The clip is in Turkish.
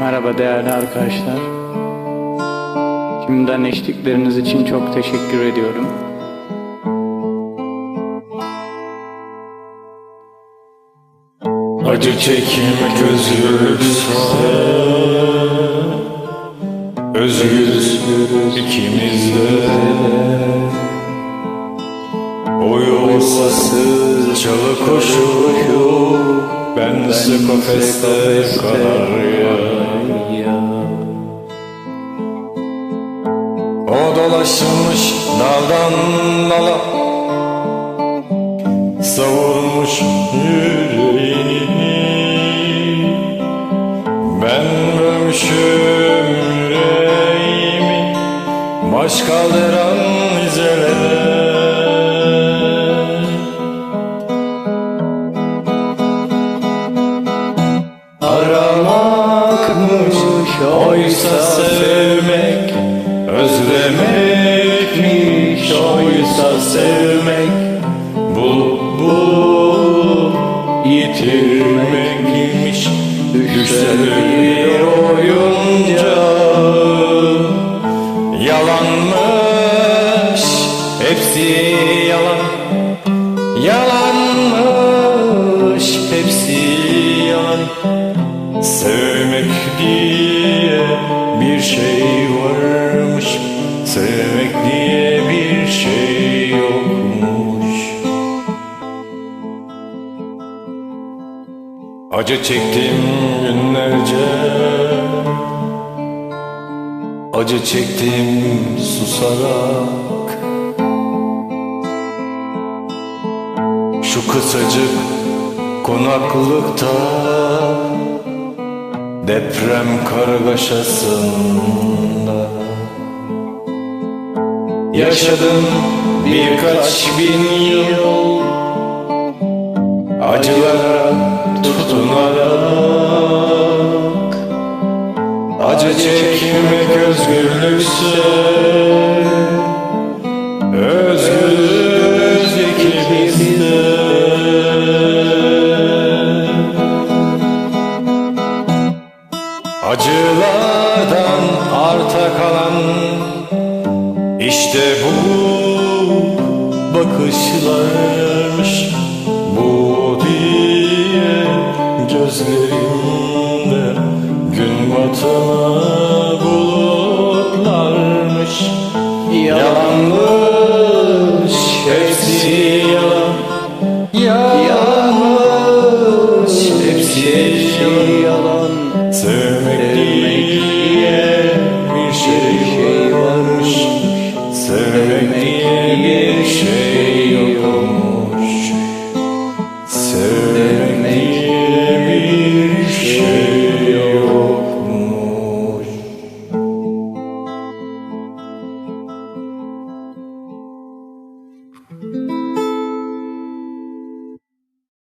Merhaba değerli arkadaşlar. Şimdiden eşlikleriniz için çok teşekkür ediyorum. Acı çekmek özgürlükse Özgürüz ikimiz de O yolsa çalı koşu Bense kafeste kanarya O dolaşmış daldan dala Savurmuş yüreğini. Ben bölmüşüm yüreğimi Baş kaldıran izelere Aramakmış oysa sevmek Özlemekmiş oysa sevmek? Bulup bulup yitirmekmiş. Düşler bir oyuncak Yalanmış. Hepsi yalan. Yalanmış. Hepsi yalan. Sevmek diye bir şey varmış Sevmek diye bir şey yokmuş. Acı çektim günlerce. Acı çektim susarak. Şu kısacık konaklıkta Deprem kargaşasında Yaşadım birkaç bin yıl. Acılara tutunarak Acı çekmek özgürlükse Özgürüz Acılardan arta kalan işte bu bakışlar bu diye gözlerimde gün batımı bulutlarmış. Yalanmış hepsi yalan. Yalan